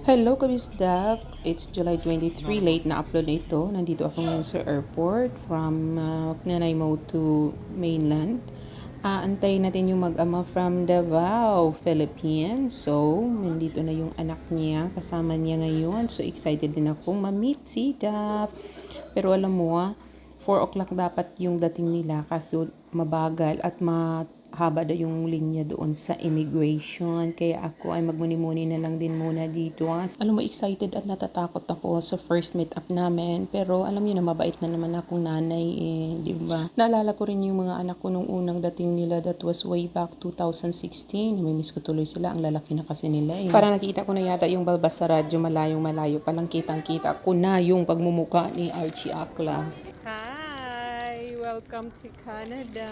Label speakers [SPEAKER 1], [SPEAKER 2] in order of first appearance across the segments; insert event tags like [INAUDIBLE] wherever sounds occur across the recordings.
[SPEAKER 1] Hello, kabisdak! It's July 23, late na upload na ito. Nandito ako ngayon sa airport from uh, Nanaimo to mainland. Aantayin natin yung mag-ama from Davao, Philippines. So, nandito na yung anak niya. Kasama niya ngayon. So, excited din akong ma-meet si Dav. Pero alam mo ah, 4 o'clock dapat yung dating nila kaso mabagal at mahaba daw yung linya doon sa immigration. Kaya ako ay magmuni-muni na lang din muna dito. ah. Alam mo, excited at natatakot ako sa first meet up namin. Pero alam niyo na mabait na naman akong nanay eh, di ba? Naalala ko rin yung mga anak ko nung unang dating nila that was way back 2016. Namimiss ko tuloy sila. Ang lalaki na kasi nila eh. Parang nakita ko na yata yung balbas sa radyo malayong malayo. Palang kitang-kita ko na yung pagmumuka ni Archie Akla. Hi! Welcome to Canada!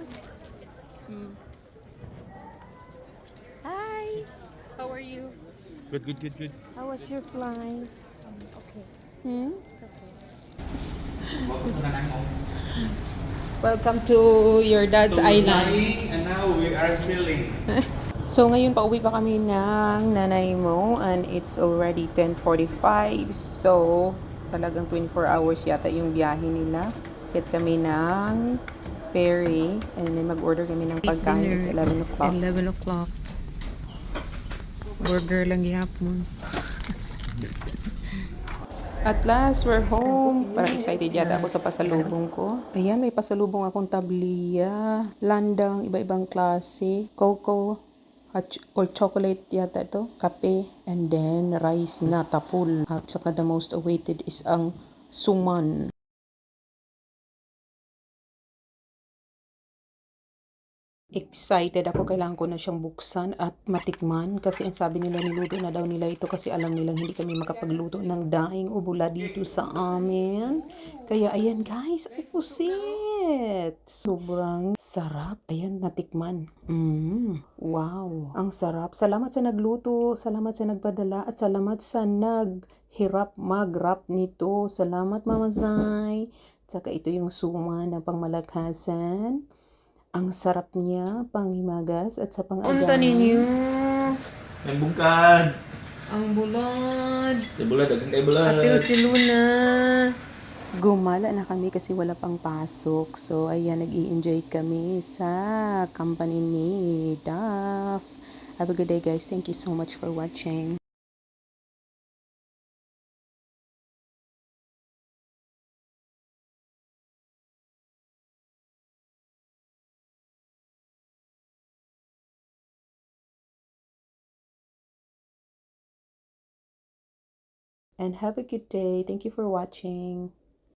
[SPEAKER 1] Hmm. Hi! How are you?
[SPEAKER 2] Good, good, good, good.
[SPEAKER 1] How was your flight?
[SPEAKER 3] Okay,
[SPEAKER 1] Hmm?
[SPEAKER 3] it's okay. [LAUGHS]
[SPEAKER 1] Welcome to your dad's
[SPEAKER 2] So
[SPEAKER 1] island.
[SPEAKER 2] and now we are sailing. [LAUGHS]
[SPEAKER 1] So ngayon pauwi pa kami ng nanay mo and it's already 10.45 so talagang 24 hours yata yung biyahe nila. Get kami ng ferry and then mag-order kami ng pagkain. It's 11 o'clock.
[SPEAKER 4] 11 o'clock. Order lang gihapon.
[SPEAKER 1] At last, we're home. Parang excited yata ako sa pasalubong ko. Ayan, may pasalubong akong tabliya, landang, iba-ibang klase, cocoa, at or chocolate yata ito, kape, and then rice na tapul. At saka the most awaited is ang suman. Excited ako, kailangan ko na siyang buksan at matikman kasi ang sabi nila niluto na daw nila ito kasi alam nilang hindi kami makapagluto ng daing o bula dito sa amin. Kaya ayan guys, ay pusit! Sobrang sarap. Ayan, natikman. Mm, wow, ang sarap. Salamat sa nagluto, salamat sa nagpadala at salamat sa naghirap mag-wrap nito. Salamat Mama Zay. Tsaka ito yung suma na pangmalakasan. Ang sarap niya, panghimagas at sa pang-agahan.
[SPEAKER 4] Unta ninyo.
[SPEAKER 2] Ang bungkad.
[SPEAKER 4] Ang bulod.
[SPEAKER 2] Kay bulad, kay bulad.
[SPEAKER 4] Apil si Luna.
[SPEAKER 1] Gumala na kami kasi wala pang pasok. So, ayan, nag enjoy kami sa company ni Duff. Have a good day, guys. Thank you so much for watching. And have a good day. Thank you for watching.